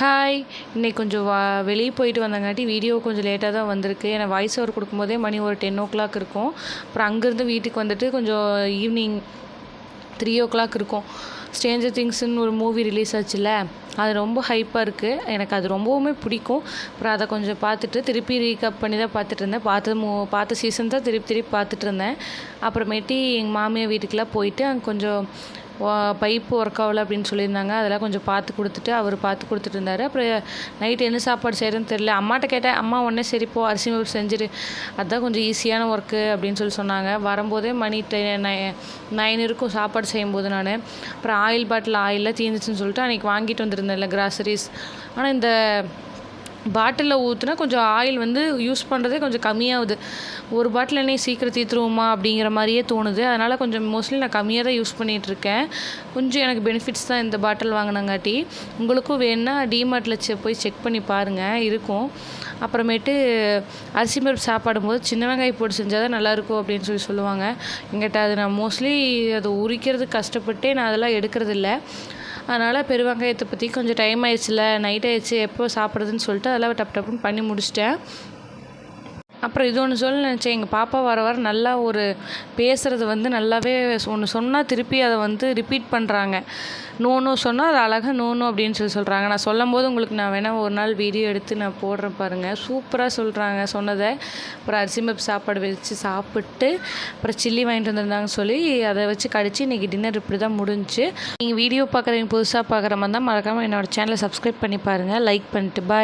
Hi இன்னைக்கு கொஞ்சம் வா வெளியே போயிட்டு வந்தங்காட்டி வீடியோ கொஞ்சம் லேட்டாக தான் வந்திருக்கு. ஏன்னா வாய்ஸ் ஓவர் கொடுக்கும்போதே மணி ஒரு டென் ஓ கிளாக் இருக்கும். அப்புறம் அங்கேருந்து வீட்டுக்கு வந்துட்டு கொஞ்சம் ஈவினிங் த்ரீ ஓ கிளாக் இருக்கும் ஸ்டேஞ்சர் திங்ஸ்னு ஒரு மூவி ரிலீஸ் ஆச்சுல்ல? அது ரொம்ப ஹைப்பாக இருக்குது எனக்கு அது ரொம்பவுமே பிடிக்கும். அப்புறம் அதை கொஞ்சம் பார்த்துட்டு திருப்பி ரீகப் பண்ணி தான் பார்த்துட்டு இருந்தேன். பார்த்து மூ பார்த்த சீசன் தான் திருப்பி திருப்பி பார்த்துட்டு இருந்தேன். அப்புறமேட்டி எங்கள் மாமியார் வீட்டுக்கெலாம் போயிட்டு அங்கே கொஞ்சம் பைப்பு ஒர்க் ஆகல அப்படின்னு சொல்லியிருந்தாங்க. அதெல்லாம் கொஞ்சம் பார்த்து கொடுத்துட்டு அவர் பார்த்து கொடுத்துட்டு இருந்தார். அப்புறம் நைட்டு என்ன சாப்பாடு செய்கிறதுன்னு தெரியல. அம்மாட்ட கேட்டேன் அம்மா உடனே சரி அரிசி பருப்பு செஞ்சிரு. அதுதான் கொஞ்சம் ஈஸியான ஒர்க்கு அப்படின்னு சொல்லி சொன்னாங்க. வரும்போதே மணி நைன் இருக்கும் சாப்பாடு செய்யும்போது நான். அப்புறம் ஆயில் பாட்டில் ஆயிலில் தீர்ந்துச்சுன்னு சொல்லிட்டு அன்றைக்கி வாங்கிட்டு வந்திருந்தேன்ல கிராசரிஸ் ஆனால் இந்த பாட்டிலில் ஊற்றுனா கொஞ்சம் ஆயில் வந்து யூஸ் பண்ணுறதே கொஞ்சம் கம்மியாகுது. ஒரு பாட்டில் எண்ணெய் சீக்கிரம் தீர்த்துருவோமா அப்படிங்கிற மாதிரியே தோணுது. அதனால் கொஞ்சம் மோஸ்ட்லி நான் கம்மியாக தான் யூஸ் பண்ணிகிட்ருக்கேன் கொஞ்சம் எனக்கு பெனிஃபிட்ஸ் தான் இந்த பாட்டில் வாங்கினங்காட்டி. உங்களுக்கும் வேணுன்னா டிமார்ட்டில் செ போய் செக் பண்ணி பாருங்கள் இருக்கும். அப்புறமேட்டு அரிசி பருப்பு சாப்பாடும் போது சின்ன வெங்காயம் போட்டு செஞ்சால் தான் நல்லாயிருக்கும் அப்படின்னு சொல்லி சொல்லுவாங்க. எங்கிட்ட அது நான் மோஸ்ட்லி அதை உரிக்கிறது கஷ்டப்பட்டே நான் அதெல்லாம் எடுக்கிறதில்ல. அதனால் பெருவெங்காயத்தை பற்றி கொஞ்சம் டைம் ஆயிடுச்சுல நைட் ஆயிடுச்சு எப்போ சாப்பிட்றதுன்னு சொல்லிட்டு அதெல்லாம் டப் டப்புன்னு பண்ணி முடிச்சிட்டேன். அப்புறம் இது ஒன்று சொல்ல நினச்சேன். எங்கள் பாப்பா வர வர நல்லா ஒரு பேசுகிறது வந்து நல்லாவே ஒன்று சொன்னால் திருப்பி அதை வந்து ரிப்பீட் பண்ணுறாங்க நோ நோ சொன்னால் அது அழகாக நோ நோ அப்படின்னு சொல்லி சொல்கிறாங்க நான் சொல்லும் போது உங்களுக்கு நான் வேணால் ஒரு நாள் வீடியோ எடுத்து நான் போடுறேன் பாருங்கள் சூப்பராக சொல்கிறாங்க சொன்னதை. அப்புறம் அரிசி மப்பு சாப்பாடு வச்சு சாப்பிட்டு அப்புறம் சில்லி வாங்கிட்டு வந்திருந்தாங்க சொல்லி அதை வச்சு கடிச்சு இன்றைக்கி டின்னர் இப்படி தான் முடிஞ்சுச்சு நீங்கள் வீடியோ பார்க்குறவங்க புதுசாக பார்க்குற மாதிரி தான் மறக்காமல் என்னோடய சேனலை சப்ஸ்கிரைப் பண்ணி பாருங்கள் லைக் பண்ணிட்டு பாய்